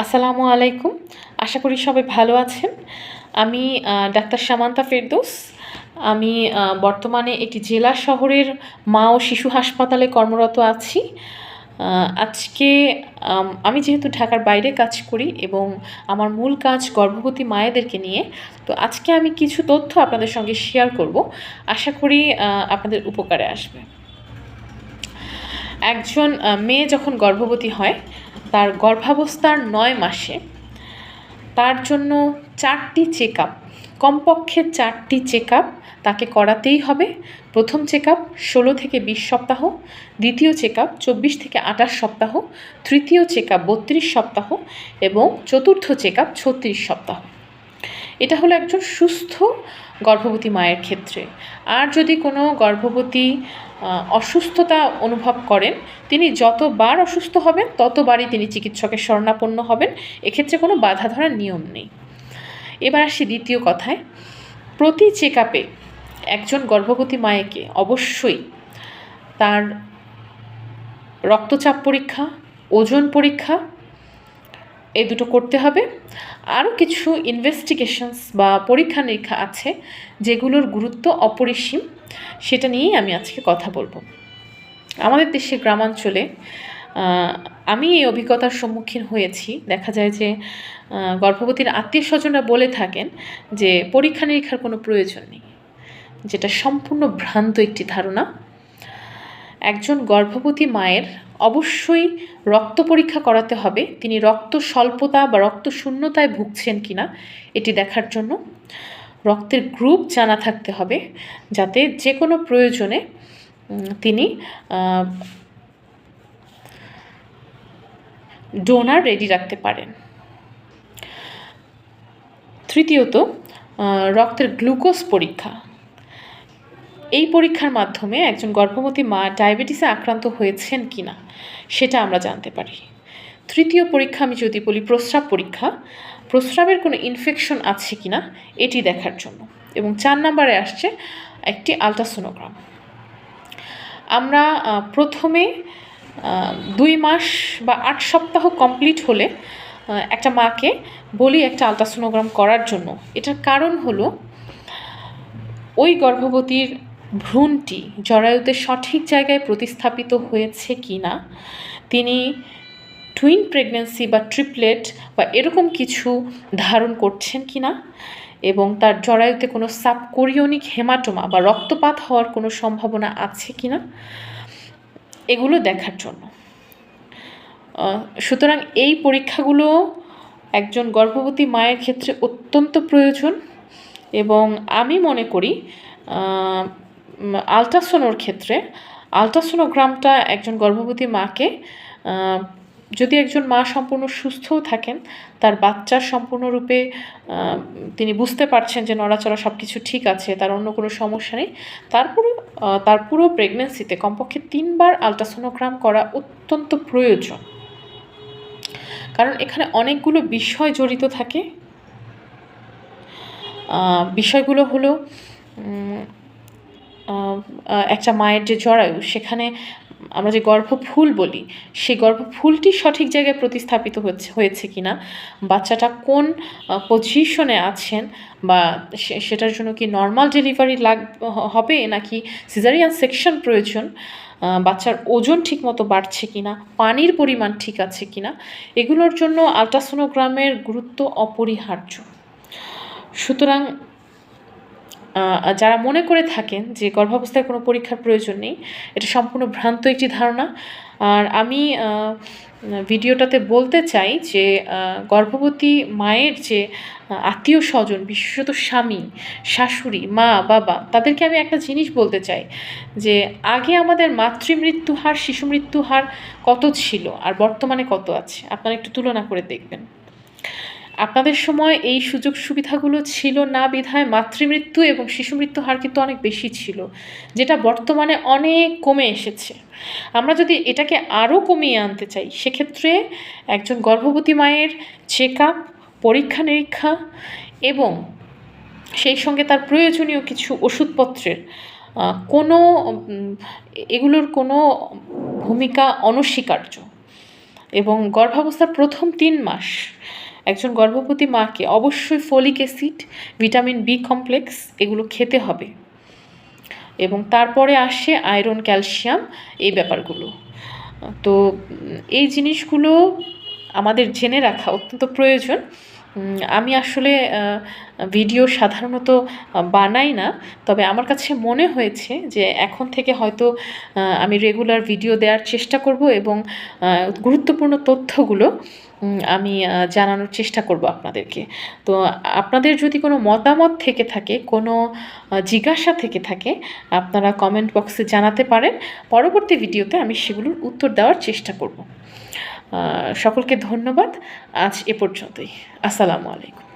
আসসালামু আলাইকুম। আশা করি সবাই ভালো আছেন। আমি ডাক্তার সামান্তা ফেরদৌস। আমি বর্তমানে একটি জেলা শহরের মা ও শিশু হাসপাতালে কর্মরত আছি। আজকে, আমি যেহেতু ঢাকার বাইরে কাজ করি এবং আমার মূল কাজ গর্ভবতী মায়েদেরকে নিয়ে, তো আজকে আমি কিছু তথ্য আপনাদের সঙ্গে শেয়ার করব। আশা করি আপনাদের উপকারে আসবে। একজন মেয়ে যখন গর্ভবতী হয়, তার গর্ভাবস্থার নয় মাসে তার জন্য চারটি চেক আপ কমপক্ষে চারটি চেক আপ তাকে করাতেই হবে। প্রথম চেক আপ ষোলো থেকে বিশ সপ্তাহ, দ্বিতীয় চেক আপ চব্বিশ থেকে আঠাশ সপ্তাহ, তৃতীয় চেক আপ বত্রিশ সপ্তাহ এবং চতুর্থ চেক আপ ছত্রিশ সপ্তাহ। এটা হলো একজন সুস্থ গর্ভবতী মায়ের ক্ষেত্রে। আর যদি কোনো গর্ভবতী অসুস্থতা অনুভব করেন, তিনি যতবার অসুস্থ হবেন, ততবারই তিনি চিকিৎসকের শরণাপন্ন হবেন। এক্ষেত্রে কোনো বাধা ধরার নিয়ম নেই। এবার আসি দ্বিতীয় কথায়। প্রতি চেক আপে একজন গর্ভবতী মায়েকে অবশ্যই তার রক্তচাপ পরীক্ষা, ওজন পরীক্ষা এই দুটো করতে হবে। আরও কিছু ইনভেস্টিগেশনস বা পরীক্ষা নিরীক্ষা আছে যেগুলোর গুরুত্ব অপরিসীম, সেটা নিয়েই আমি আজকে কথা বলব। আমাদের দেশে গ্রামাঞ্চলে আমি এই অভিজ্ঞতার সম্মুখীন হয়েছি। দেখা যায় যে গর্ভবতীর আত্মীয় স্বজনরা বলে থাকেন যে পরীক্ষা নিরীক্ষার কোনো প্রয়োজন নেই। যেটা সম্পূর্ণ ভ্রান্ত একটি ধারণা। একজন গর্ভবতী মায়ের অবশ্যই রক্ত পরীক্ষা করাতে হবে। তিনি রক্ত স্বল্পতা বা রক্ত শূন্যতায় ভুগছেন কিনা এটি দেখার জন্য রক্তের গ্রুপ জানা থাকতে হবে যাতে যে কোনো প্রয়োজনে তিনি ডোনার রেডি রাখতে পারেন। তৃতীয়ত রক্তের গ্লুকোজ পরীক্ষা। এই পরীক্ষার মাধ্যমে একজন গর্ভবতী মা ডায়াবেটিসে আক্রান্ত হয়েছেন কিনা, সেটা আমরা জানতে পারি। তৃতীয় পরীক্ষা আমি যদি বলি প্রস্রাব পরীক্ষা, প্রস্রাবের কোনো ইনফেকশন আছে কিনা, এটি দেখার জন্য। এবং চার নাম্বারে আসছে একটি আলট্রাসোনোগ্রাম আমরা প্রথমে দুই মাস বা আট সপ্তাহ কমপ্লিট হলে একটা মাকে বলি একটা আলট্রাসোনোগ্রাম করার জন্য। এটার কারণ হলো, ওই গর্ভবতীর ভ্রূণটি জরায়ুতে সঠিক জায়গায় প্রতিস্থাপিত হয়েছে কি না, তিনি টুইন প্রেগন্যান্সি বা ট্রিপলেট বা এরকম কিছু ধারণ করছেন কি না, এবং তার জরায়ুতে কোনো সাবকোরিয়নিক হেমাটোমা বা রক্তপাত হওয়ার কোনো সম্ভাবনা আছে কি না, এগুলো দেখার জন্য। সুতরাং এই পরীক্ষাগুলো একজন গর্ভবতী মায়ের ক্ষেত্রে অত্যন্ত প্রয়োজন, এবং আমি মনে করি আলট্রাসোনোর ক্ষেত্রে, আলট্রাসোনোগ্রামটা একজন গর্ভবতী মাকে যদি একজন মা সম্পূর্ণ সুস্থও থাকেন, তার বাচ্চার সম্পূর্ণরূপে তিনি বুঝতে পারছেন যে নড়াচড়া সব কিছু ঠিক আছে, তার অন্য কোনো সমস্যা নেই, তারপরে তার পুরো প্রেগনেন্সিতে কমপক্ষে তিনবার আলট্রাসোনোগ্রাম করা অত্যন্ত প্রয়োজন। কারণ এখানে অনেকগুলো বিষয় জড়িত থাকে। বিষয়গুলো হলো একটা মায়ের যে জরায়ু সেখানে আমরা যে গর্ভফুল বলি, সেই গর্ভফুলটি সঠিক জায়গায় প্রতিস্থাপিত হচ্ছে, হয়েছে কিনা, বাচ্চাটা কোন পজিশনে আছেন বা সেটার জন্য কি নর্মাল ডেলিভারি লাগ হবে নাকি সিজারিয়ান সেকশন প্রয়োজন বাচ্চার ওজন ঠিকমতো বাড়ছে কিনা, পানির পরিমাণ ঠিক আছে কিনা, এগুলোর জন্য আলট্রাসোনোগ্রামের গুরুত্ব অপরিহার্য। সুতরাং যারা মনে করে থাকেন যে গর্ভাবস্থায় কোনো পরীক্ষার প্রয়োজন নেই, এটা সম্পূর্ণ ভ্রান্ত একটি ধারণা। আর আমি ভিডিওটাতে বলতে চাই যে গর্ভবতী মায়ের যে আত্মীয় স্বজন, বিশেষত স্বামী, শাশুড়ি, মা, বাবা, তাদেরকে আমি একটা জিনিস বলতে চাই যে, আগে আমাদের মাতৃমৃত্যু হার শিশু মৃত্যু হার কত ছিল আর বর্তমানে কত আছে? আপনারা একটু তুলনা করে দেখবেন। আপনাদের সময় এই সুযোগ সুবিধাগুলো ছিল না, বিধায় মাতৃমৃত্যু এবং শিশু মৃত্যু হার কিন্তু অনেক বেশি ছিল, যেটা বর্তমানে অনেক কমে এসেছে। আমরা যদি এটাকে আরও কমিয়ে আনতে চাই, সেক্ষেত্রে একজন গর্ভবতী মায়ের চেক আপ পরীক্ষা নিরীক্ষা এবং সেই সঙ্গে তার প্রয়োজনীয় কিছু ওষুধপত্রের কোনো এগুলোর কোনো ভূমিকা অনস্বীকার্য এবং গর্ভাবস্থার প্রথম তিন মাস একজন গর্ভবতী মাকে অবশ্যই folic acid, vitamin B complex এগুলো খেতে হবে। এবং তারপরে আসে আয়রন, ক্যালসিয়াম এই ব্যাপারগুলো। তো এই জিনিসগুলো আমাদের জেনে রাখা অত্যন্ত প্রয়োজন। আমি আসলে ভিডিও সাধারণত বানাই না। তবে আমার কাছে মনে হয়েছে যে, এখন থেকে হয়তো আমি রেগুলার ভিডিও দেওয়ার চেষ্টা করব এবং গুরুত্বপূর্ণ তথ্যগুলো আমি জানানোর চেষ্টা করব আপনাদেরকে। তো আপনাদের যদি কোনো মতামত থেকে থাকে, কোনো জিজ্ঞাসা থেকে থাকে, আপনারা কমেন্ট বক্সে জানাতে পারেন। পরবর্তী ভিডিওতে আমি সেগুলোর উত্তর দেওয়ার চেষ্টা করব। সকলকে ধন্যবাদ। আজ এ পর্যন্তই। আসসালামু আলাইকুম।